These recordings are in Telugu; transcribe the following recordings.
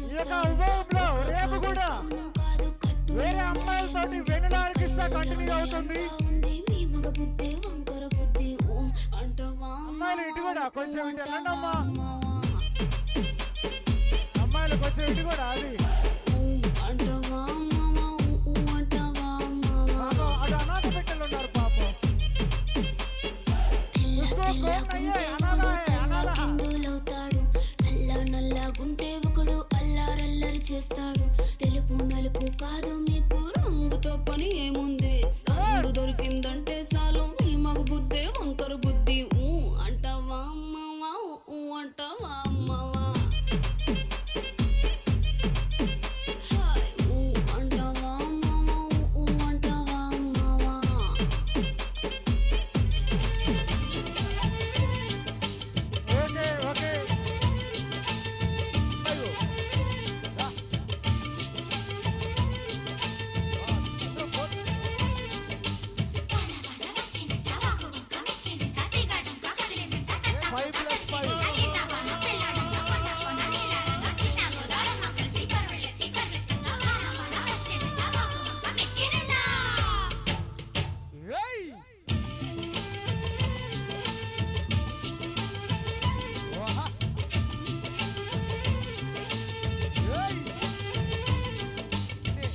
ఈ యొక్క ఉభయంలో రేపు కూడా వేరే అమ్మాయిలతోటి కంటిన్యూ అవుతుంది. అమ్మాయిలు ఇటు కూడా కొంచెం ఇటు వెళ్ళండి అమ్మా మావా అమ్మాయిలు కొంచెం ఇటు కూడా అది ఊ అనాథ ఉన్నారు పాపం.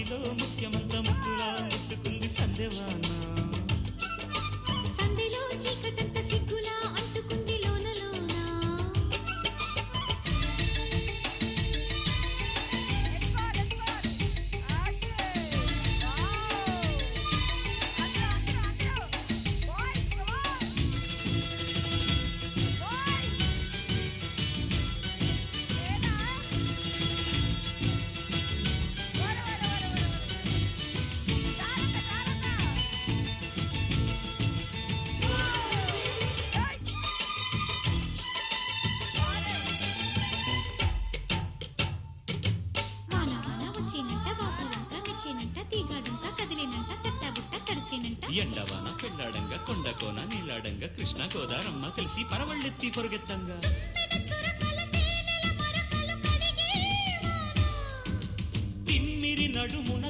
వాటిలో ముఖ్యమంత ముద్దులా ముట్టుకుంది సందేవానా సంధిలో చీకటంత సిగ్గులా అంటుకుంది వంక మెచ్చేనంట తీగాడుంక కదిలేనంట తట్టబుట్ట తడిసేనంట. ఎండవాన పెళ్ళాడంగా కొండకోన నీళ్ళాడంగ కృష్ణ గోదారమ్మ కలిసి పరవళ్ళెత్తి పొరుగెత్తంగా. చురకల తేనెల తిమ్మిరి నడుమున